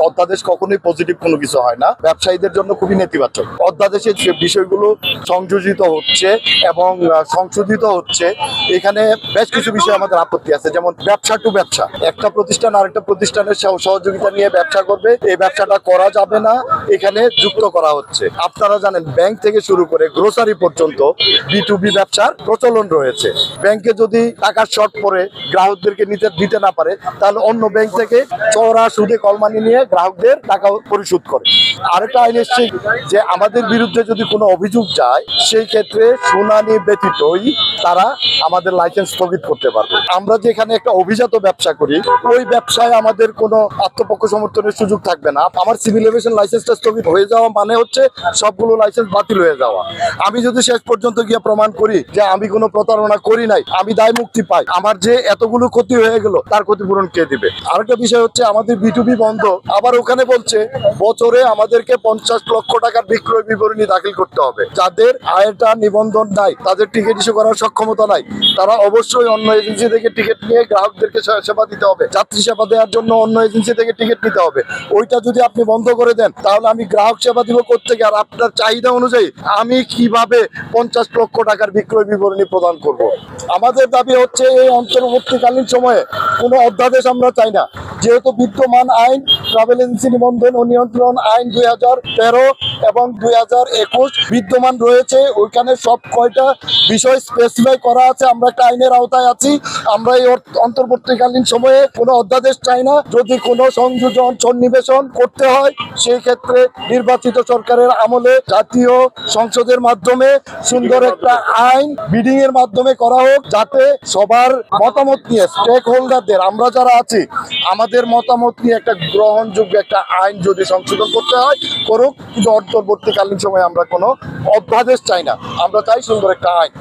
অধ্যাদেশ কখনোই পজিটিভ কোনো কিছু হয় না। ব্যবসায়ীদের জন্য খুবই নেতিবাচক। অধ্যাদেশের যে বিষয়গুলো সংযোজিত হচ্ছে এবং সংশোধিত হচ্ছে, এখানে বেশ কিছু বিষয় আমাদের আপত্তি আছে। যেমন ব্যবসা টু ব্যবসা। একটা প্রতিষ্ঠান আরেকটা প্রতিষ্ঠানের সহ- সহযোগিতা নিয়ে ব্যবসা করবে। এই ব্যবসাটা করা যাবে না, এখানে যুক্ত করা হচ্ছে। আপনারা জানেন, ব্যাংক থেকে শুরু করে গ্রোসারি পর্যন্ত বি টু বি ব্যবসার প্রচলন রয়েছে। ব্যাংকে যদি টাকার শর্ট পড়ে, গ্রাহকদেরকে নিতে, দিতে না পারে, তাহলে অন্য ব্যাংক থেকে চড়া সুদে কলমানি নিয়ে গ্রাহকদের টাকা পরিশোধ করে। আরেকটা আইন এসছে যে আমাদের বিরুদ্ধে যদি কোনো অভিযোগ যায়, সেই ক্ষেত্রে শুনানি ব্যতীতই তারা আমাদের লাইসেন্স স্থগিত করতে পারবে। আমরা যে এখানে একটা অভিজাত ব্যবসা করি, ওই ব্যবসায় আমাদের কোনো আত্মপক্ষ সমর্থনের সুযোগ থাকবে না। আমার সিভিল এভিয়েশন লাইসেন্সটা স্থগিত হয়ে যাওয়া মানে হচ্ছে সবগুলো লাইসেন্স বাতিল হয়ে যাওয়া। আমি যদি শেষ পর্যন্ত গিয়ে প্রমাণ করি যে আমি কোনো প্রতারণা করি নাই, আমি দায় মুক্তি পাই। আমার যে এতগুলো ক্ষতি হয়ে গেল, তার ক্ষতিপূরণ কে দিবে? আরেকটা বিষয় হচ্ছে আমাদের বিটুবি বন্ধ আবার ওখানে বলছে, বছরে আমাদেরকে পঞ্চাশ লক্ষ টাকার বিক্রয় বিবরণী দাখিল করতে হবে। যাদের আয়টা নিবন্ধন নাই, তাদের টিকিট ইস্যু করার সক্ষমতা নাই, তারা অবশ্যই অন্য এজেন্সি থেকে টিকিট নিয়ে গ্রাহকদেরকে সেবা দিতে হবে। যাত্রী সেবা দেওয়ার জন্য অন্য এজেন্সি থেকে টিকিট নিতে হবে। ওইটা যদি আপনি বন্ধ করে দেন, তাহলে আমি গ্রাহক সেবা দিব কোথেকে আর আপনার চাহিদা অনুযায়ী আমি কীভাবে পঞ্চাশ লক্ষ টাকার বিক্রয় বিবরণী প্রদান করব। আমাদের দাবি হচ্ছে, এই অন্তর্বর্তীকালীন সময়ে কোনো অধ্যাদেশ আমরা চাই না। যেহেতু বিদ্যমান আইন ট্রাভেল এজেন্সি নিবন্ধন ও নিয়ন্ত্রণ আইন দুই হাজার তেরো এবং দুই হাজার একুশ বিদ্যমান রয়েছে। ওইখানে সব কয়টা বিষয় স্পেসিফাই করা আছে, আমরা একটা আইনের আওতায় আছি। আমরা এই অন্তর্বর্তীকালীন সময়ে কোনো অধ্যাদেশ চাই না। যদি কোনো সংযোজন, সন্নিবেশন করতে হয় সেই ক্ষেত্রে নির্বাচিত সরকারের আমলে জাতীয় সংসদের মাধ্যমে সুন্দর একটা আইন বিডিং এর মাধ্যমে করা হোক, যাতে সবার মতামত নিয়ে স্টেক হোল্ডারদের আমরা যারা আছি, আমাদের মতামত নিয়ে একটা গ্রহণযোগ্য একটা আইন যদি সংশোধন করতে হয়, করুক। কিন্তু অন্তর্বর্তীকালীন সময় আমরা কোনো অধ্যাদেশ চাই না। আমরা চাই সুন্দর একটা আইন।